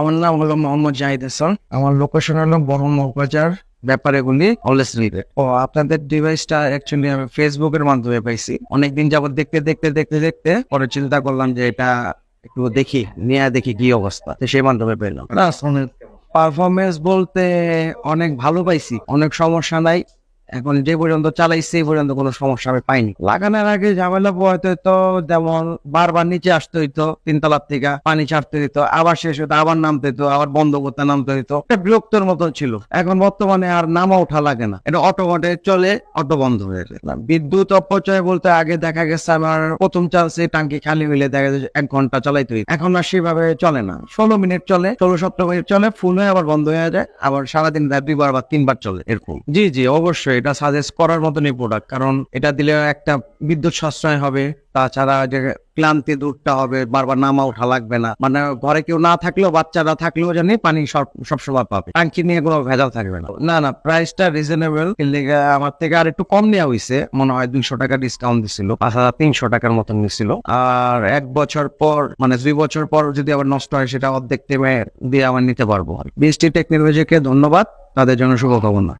আমার নাম হলো মোহাম্মদ জাহিদ হাসান। আমার লোকেশন হলো বড় মৌবাজার ব্যাপারেগুলি অলওয়েজ রিলেটেড ও আপনাদের ডিভাইসটা অ্যাকচুয়ালি আমি ফেসবুকের মাধ্যমে পাইছি। অনেকদিন যাবত দেখতে দেখতে দেখতে দেখতে পরে চিন্তা করলাম যে এটা একটু দেখি নিয়ে দেখি কি অবস্থা। তো সেই মাধ্যমে পেলাম। পারফরমেন্স বলতে অনেক ভালো পাইছি অনেক সমস্যা নাই। এখন যে পর্যন্ত চালাইছি পর্যন্ত কোনো সমস্যা আমি পাইনি। লাগানোর আগে ঝামেলা পোহাতে তো যেমন বারবার নিচে আসতে হইতো, তিনতলার থেকে পানি ছাড়তে দিত আবার শেষ হতো আবার নামতে হতো আবার বন্ধ করতে নামতে হইতো। একটা বিরক্তর মতন ছিল। এখন বর্তমানে আর নামা ওঠা লাগে না। এটা অটোমেটিক চলে, অটো বন্ধ হয়ে যায়। বিদ্যুৎ অপচয় বলতে আগে দেখা গেছে আমার প্রথম চান্সে টাঙ্কি খালি হইলে দেখা যাচ্ছে এক ঘণ্টা চালাইতে হইতো। এখন আর সেভাবে চলে না। ষোলো মিনিট চলে, ষোলো সতেরো মিনিট চলে ফুল হয়ে আবার বন্ধ হয়ে যায়, আবার সারাদিন দুইবার বা তিনবার চলে এরকম। জি জি, অবশ্যই। এটা সাজেস্ট করার মতনই প্রোডাক্ট কারণ এটা দিলে একটা বিদ্যুৎ সাশ্রয় হবে, তাছাড়া যে ক্লান্তি দূরটা হবে, বারবার নামা ওঠা লাগবে না। মানে ঘরে কেউ না থাকলেও, বাচ্চারা থাকলেও জানি পানি সব সবসময় পাবে। ট্যাঙ্কি নিয়ে কোনো ভেজাল থাকবে না। না না প্রাইসটা রিজনেবল আমার থেকে আর একটু কম নেওয়া হয়েছে মনে হয় দুইশো টাকা ডিসকাউন্ট দিছিল, পাঁচ হাজার তিনশো টাকার মতন নিছিল। আর এক বছর পর মানে দুই বছর পর যদি আবার নষ্ট হয়, সেটা অর্ধেক টেমে দিয়ে আবার নিতে পারব। বিএসটি টেকনোলজিকে ধন্যবাদ, তাদের জন্য শুভকামনা।